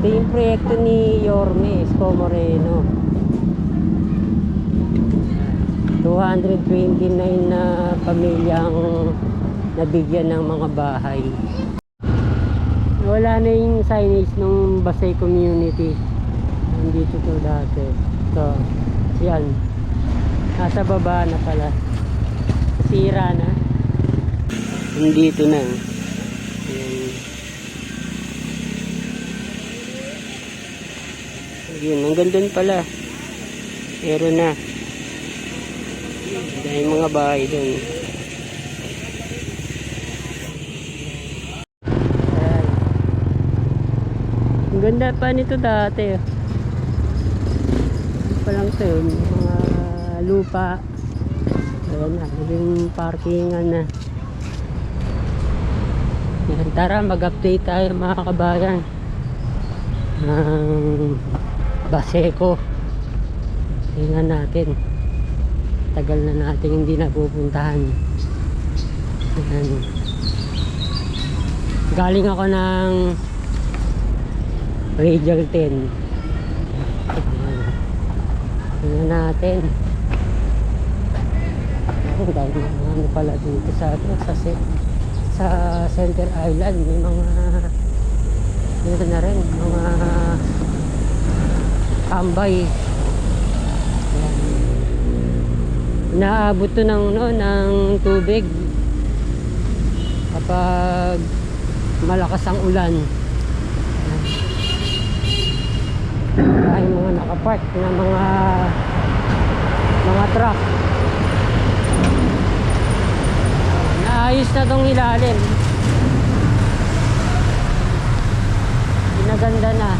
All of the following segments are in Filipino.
Ito yung proyekto ni Yorme Esco Moreno. 229 na pamilyang nabigyan ng mga bahay. Wala na yung signage ng Basay Community. Nandito to dati. Ito. Yan. Nasa baba na pala. Sira na. Nandito na. Yan. Yun, hanggang doon pala. Meron na. Dahil mga bahay doon. Ang ganda pa nito dati. Pa lang ito yun, mga lupa. Ayan na, naging parkingan na. Yan, tara mag-update tayo mga kabayan. Ng Baseco. Tingnan natin. Tagal na natin hindi napupuntahan. Ayan. Galing ako ng Radial 10. Ayan. Tingnan natin. Ang mga ano pala dito sa sa se- sa Center Island may mga dito na rin mga tambay Ayan. Inaabot to ng, no, ng tubig kapag malakas ang ulan. Ay mga nakapark na mga mga truck. Naayos na tong ilalim. Pinaganda na.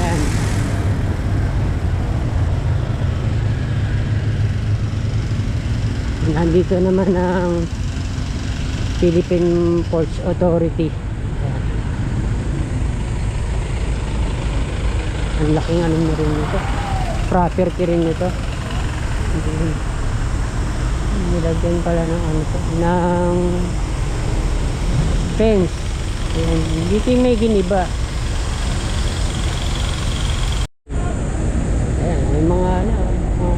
Ayan. Nandito naman ang Philippine Ports Authority. Ang laking ano na rin nito. Property rin nito. Nilagyan pala ng ano to, ng fence. Ayan. Dito yung may giniba. Ayan, may mga ano,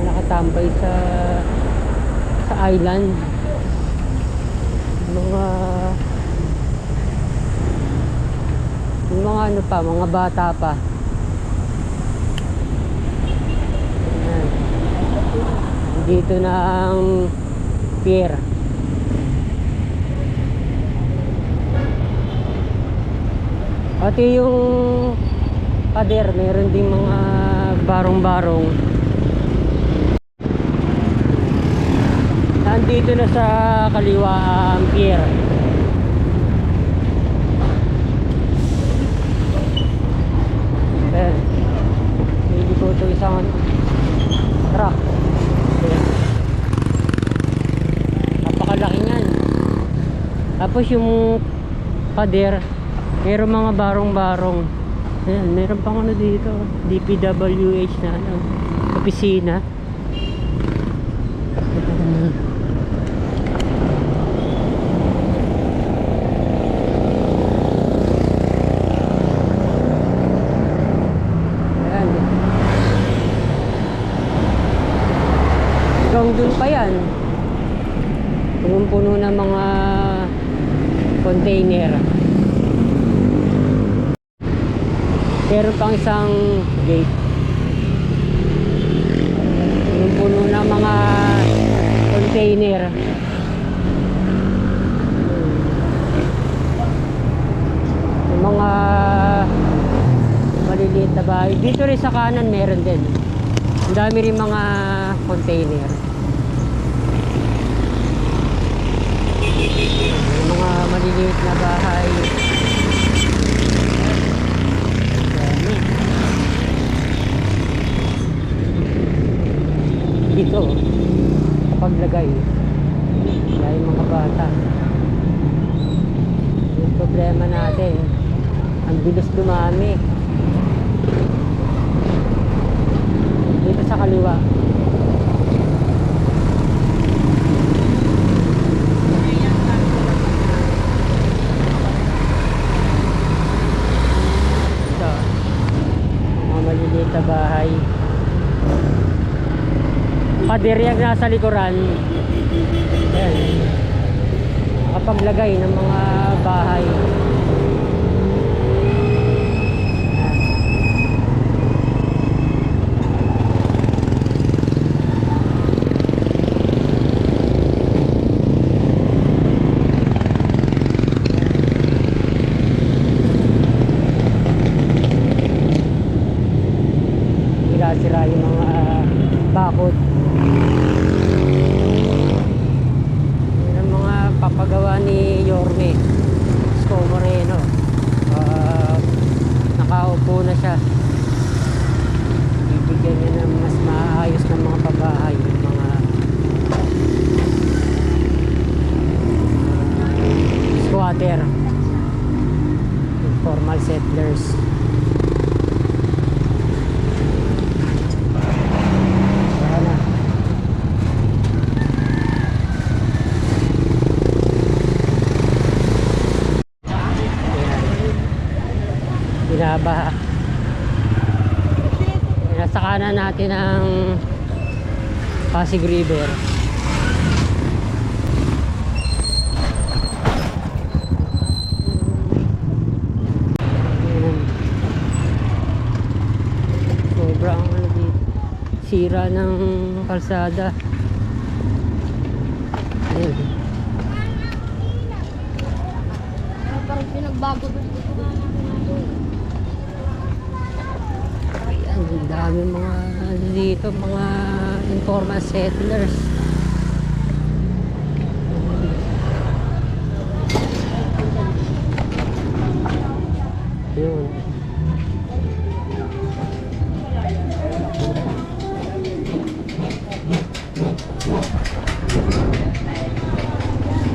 nakatambay sa island. Mga yung mga ano pa, mga bata pa. Ayan. Dito na ang pier. Pati yung pader, meron ding mga barong-barong. Nandito na sa kaliwa ang pier. Ayan. Hindi ko ito isang truck. Napakalaki niyan. Tapos yung pader, meron mga barong-barong. Ayan, meron pang ano dito, DPWH na ano, opisina. Ayan. Hanggang dun pa yan. Punong-puno ng mga container. Meron pang isang gate. Punong-puno ng mga container. Yung mga maliliit na bahay. Dito rin sa kanan meron din. Ang dami rin mga container. Yung mga maliliit na bahay. Dami. Dito, paglagay. Dahil mga bata. Yung problema natin, ang bilis dumami. Dito sa kaliwa. Nasa likuran. Ayan. Nakapaglagay ng mga bahay. Sira-sira yung mga bakod. Yan ang mga papagawa ni Yorme Isko Moreno. Ah, nakaupo na siya. Bibigyan niya ng mas maayos na mga pabahay. Yung mga squatter. Informal settlers. Sana. Ayan. Binabaha. Ayan, Nasa kanan natin ang Pasig River. Sobrang ano. Sira ng kalsada. Ayan. Parang pinagbago ba Dami mga ano dito, mga informal settlers. Yun.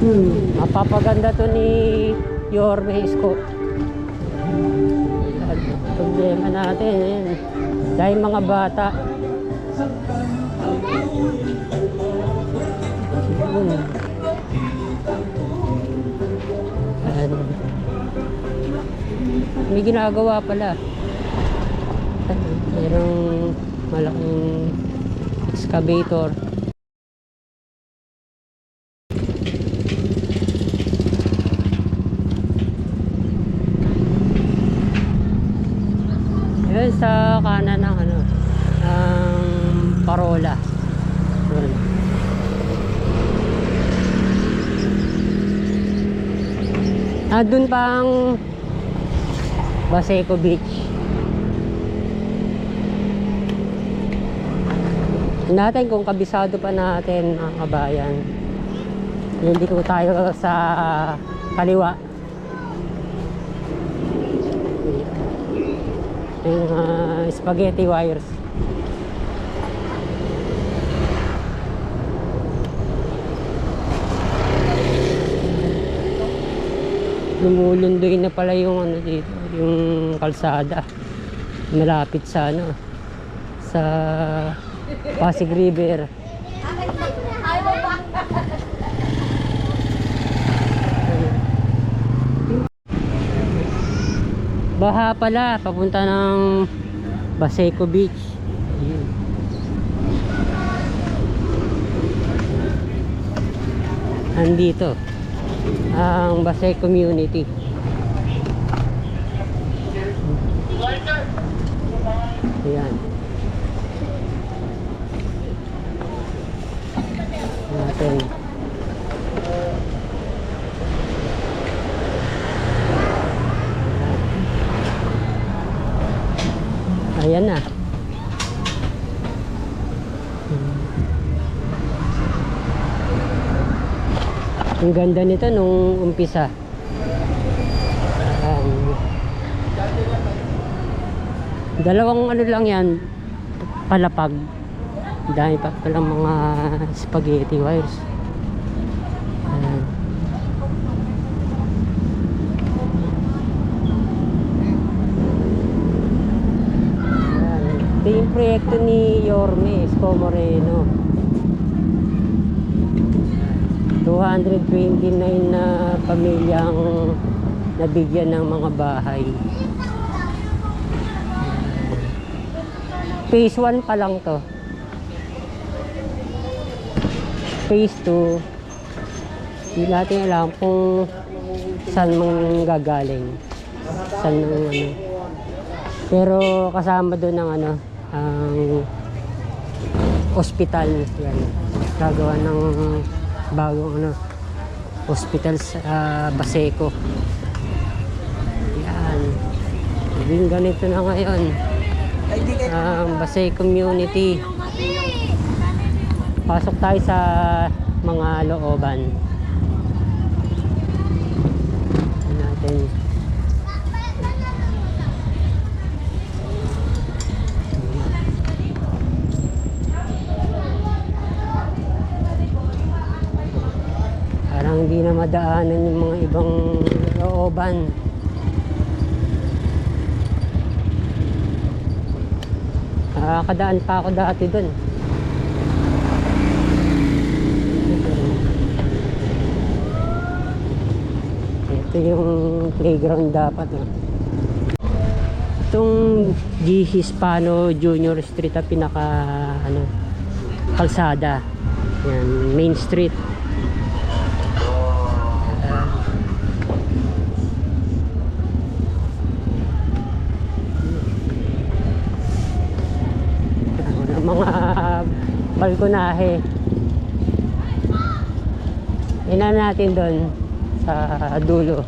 Hmm, mapapaganda to ni Yorme. Ang problema natin eh. Dahil mga bata. May ginagawa pala. Merong malaking excavator. Yun sa kanan ng ano, ng parola. Yun. Ah, dun pa ang Baseco Beach. Natin kung kabisado pa natin mga kabayan. Hindi ko tayo sa kaliwa. Yung mga spaghetti wires. Lumulundoy na pala yung ano dito, yung kalsada. Malapit sa ano, sa Pasig River. Baha pala, papunta ng Baseco Beach. Ayun. Andito ang Basay Community. Ayan. Natin. Ayan na. Ang ganda nito nung umpisa. Um, dalawang ano lang yan, palapag. Dahil pa palang mga spaghetti wires. Ayan. Ayan. Ito yung proyekto ni Yorme Esco Moreno. 229 na pamilyang nabigyan ng mga bahay. Phase 1 pa lang to. phase 2, hindi natin alam kung saan mang gagaling. Saan ang ano. Pero kasama doon ang ano, ang hospital yan. Gagawa ng bagong ano, hospital sa ah, Baseco. Yan. Yung ganito na ngayon. Ang Basay Community. Pasok tayo sa mga looban. Natin. Parang hindi na madaanan yung mga ibang looban. Nakakadaan pa ako dati dun. Ito yung playground dapat. Oh. Itong G. Hispano Junior Street ang pinaka ano, kalsada. Yan, Main Street. Ah. Ang mga balkonahe. Ina natin doon sa dulo.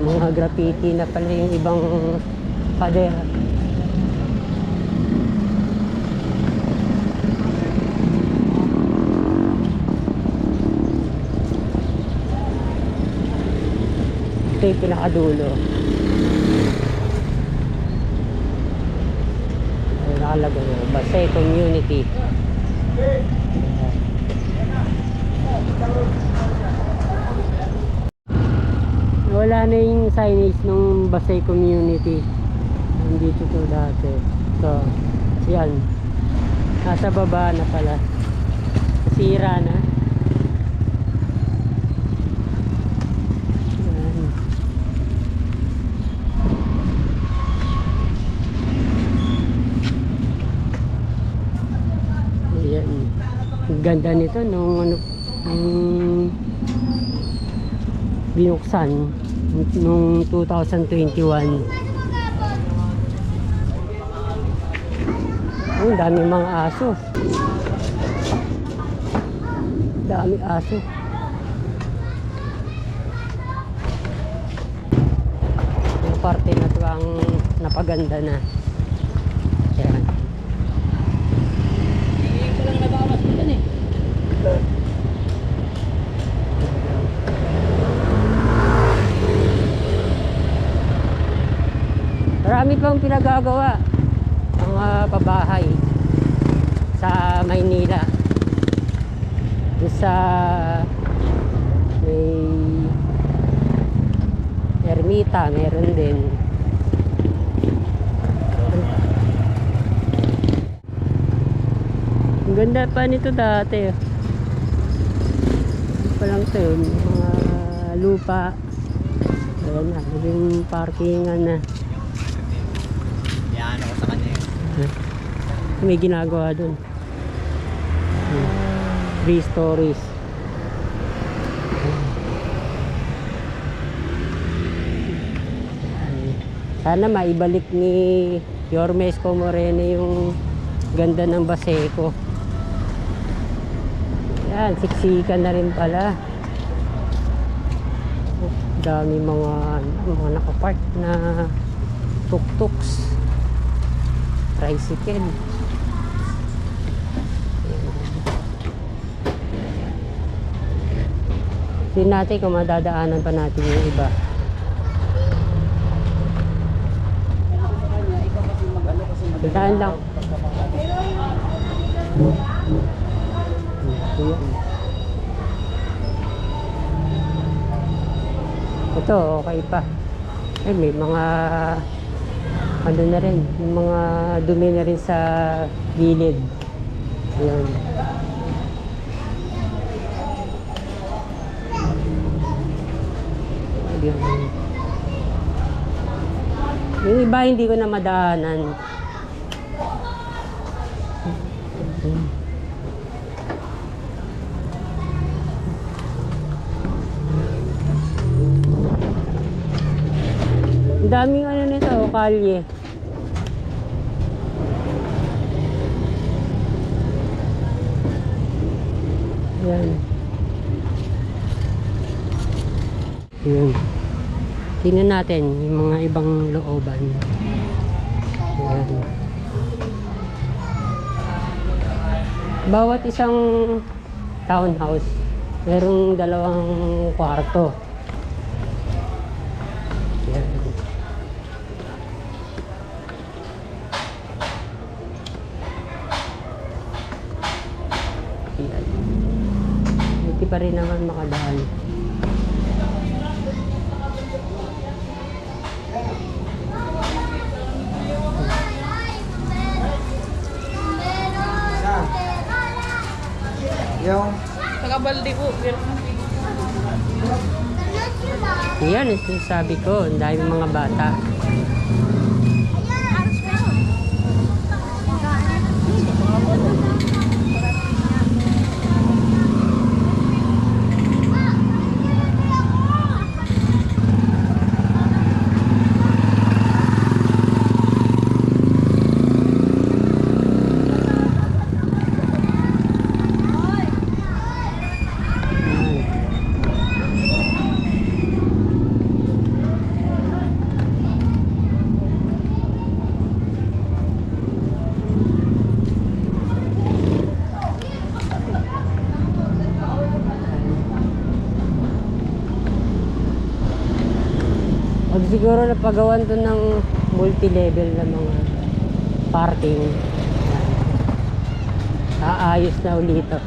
Mga graffiti na pala yung ibang pader. Ito yung pinakadulo. Ay, nakalagay mo. Basay Community. Wala na yung signage ng Basay Community. Nandito to dati. So, yan. Nasa baba na pala. Sira na. Yan. Ayan. Ang ganda nito nung ano nung binuksan nung 2021. Oh, ang dami mga aso. Dami aso. Yung parte na to ang napaganda na. Ayan. Marami pang pinagagawa mga pabahay sa Maynila. Sa may ermita, meron din. Ang ganda pa nito dati. Ano pa lang to yun, mga lupa. Ayan na, yung parkingan na. Yan ako sa kanya yun. May ginagawa dun. Three stories. Sana maibalik ni Yormes Comorene yung ganda ng Baseco. Yan, siksikan na rin pala. Dami mga, mga nakapark na tuk-tuks tricycle. Hindi natin kung madadaanan pa natin yung iba. Daan lang. Ito, okay pa. Eh, may mga ano na rin, yung mga dumi na rin sa gilid. Ayan. Ayan. Yung iba hindi ko na madaanan. Ang daming ano nito, oh, kalye. Yan. Yun. Tingnan natin yung mga ibang looban. Yan. Bawat isang townhouse, merong dalawang kwarto. Yan. Yan. Buti pa rin naman Yung Nakabaldi po. Yan, sinasabi ko, ang dami mga bata. Siguro napagawan to ng multi-level na mga parking, aayos na ulit ito.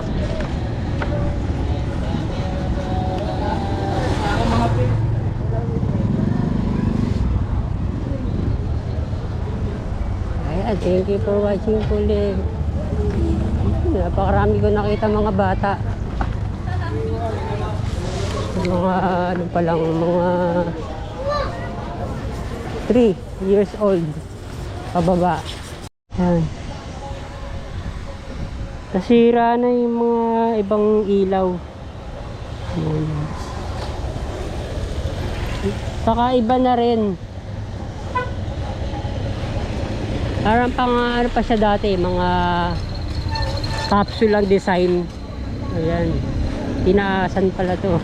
Ayan, thank you for watching ulit. Napakarami ko nakita mga bata. Mga ano pa lang, mga 3 years old pababa. Yan. Nasira na yung mga ibang ilaw. Yan. Saka iba na rin. Parang pang ano pa siya dati, mga capsule ang design. Ayan. Tinaasan pala to.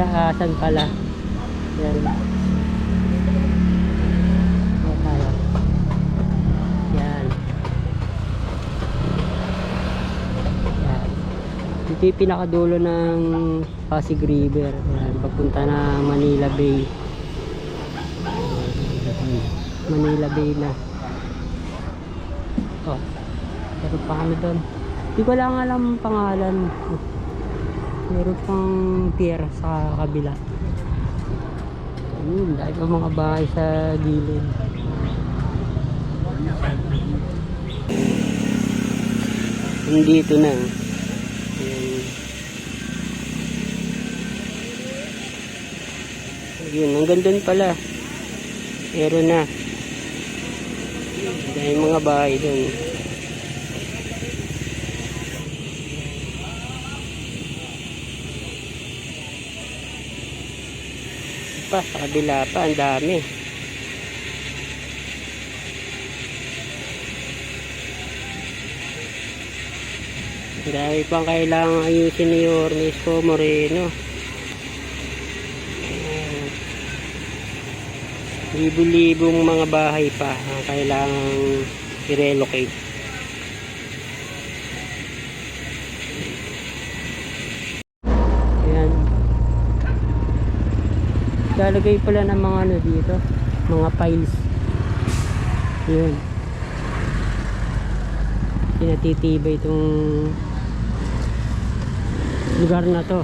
Tinaasan pala. Ayan tayo. Ayan. Ayan. Ito yung pinakadulo ng Pasig River. Ayan. Papunta na Manila Bay. Manila Bay na. Oh, meron pa kami doon. Hindi ko lang alam ang pangalan. Meron pang pier sa kabila. Ayun, dahil pa mga bahay sa gilid. Nandito na. Ayun. Ayun, hanggang doon pala. Meron na. Dahil mga bahay doon. Pa, sa kabila pa, ang dami. Ang pang kailangan ayusin ni Ornisco Moreno. Libo-libong mga bahay pa ang kailangang i-relocate. Ayan. Lalagay pala ng mga ano dito, mga piles. Yun. Pinatitibay itong lugar na to.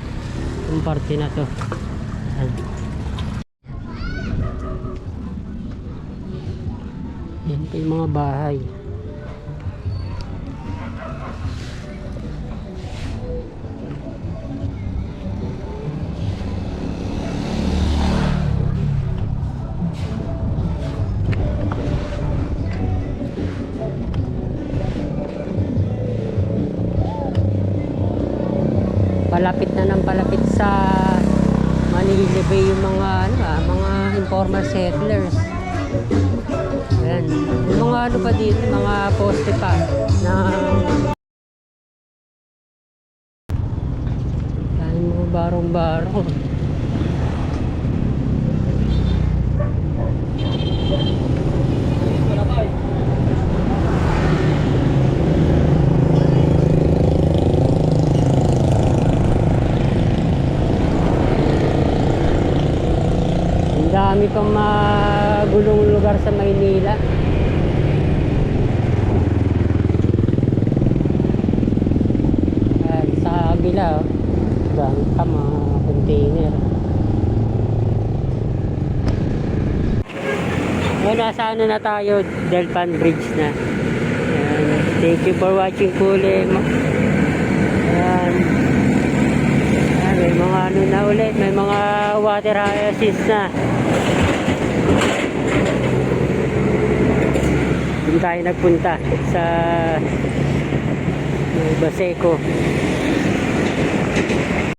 Itong parte na to. Ayan. Yan pa yung mga bahay. Palapit na ng palapit sa Manila Bay yung mga ano ah, mga informal settlers. Ayan. Yung mga ano pa dito, mga poste pa na Ayan, mga barong-barong. Ang pang magulong lugar sa Maynila. At sa kabila, oh, dami pa mga container. Ngayon, nasa ano na tayo, Delpan Bridge na. Ayan. Thank you for watching Kule. Ayan. Ayan, may mga ano na ulit, may mga water hyacinths na. Doon tayo nagpunta sa Baseco.